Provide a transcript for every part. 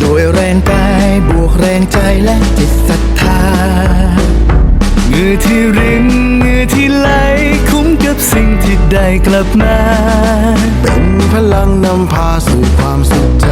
โดยแรงกายบวกแรงใจและจิตศรัทธาเงื่อที่รินเงื่อที่ไหลคุ้มกับสิ่งที่ได้กลับมา เป็นพลังนำพาสู่ความสุขใจ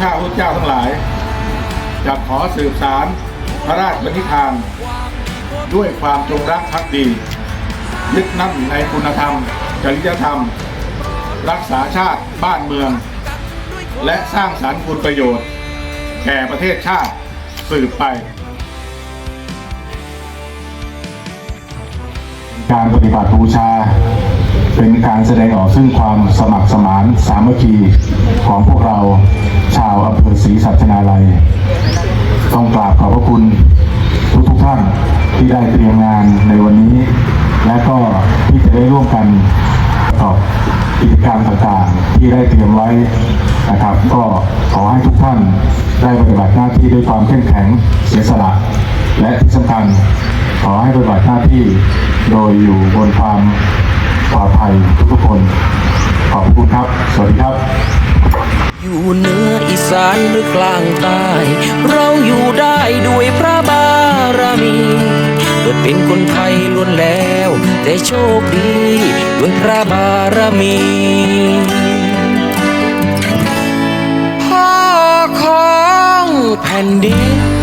ข้าพระเจ้าทั้งหลายจะขอสืบสารพระราชบัณฑิธาน ด้วยความจงรักภักดี ยึดมั่นในคุณธรรม จริยธรรม รักษาชาติบ้านเมือง และสร้างสรรค์คุณประโยชน์ แก่ประเทศชาติสืบไป การปฏิบัติบูชา เป็นการแสดงออกซึ่งความสมัครสมานสามัคคีของพวกเราชาวอำเภอศรีสัชนาลัย ต้องกราบขอบพระคุณทุกทุกท่านที่ได้เตรียมงานในวันนี้ และก็ที่จะได้ร่วมกันประกอบกิจกรรมต่างๆ ที่ได้เตรียมไว้นะครับ ก็ขอให้ทุกท่านได้ปฏิบัติหน้าที่ด้วยความเข้มแข็งเสียสละ และที่สำคัญขอให้ปฏิบัติหน้าที่โดยอยู่บนความปลอดภัยทุกๆคน ขอบคุณครับ สวัสดีครับ อยู่เหนืออีสานหรือกลางใต้ เราอยู่ได้ด้วยพระบารมีเกิดเป็นคนไทยล้วนแล้ว แต่โชคดีด้วยพระบารมีพ่อของแผ่นดิน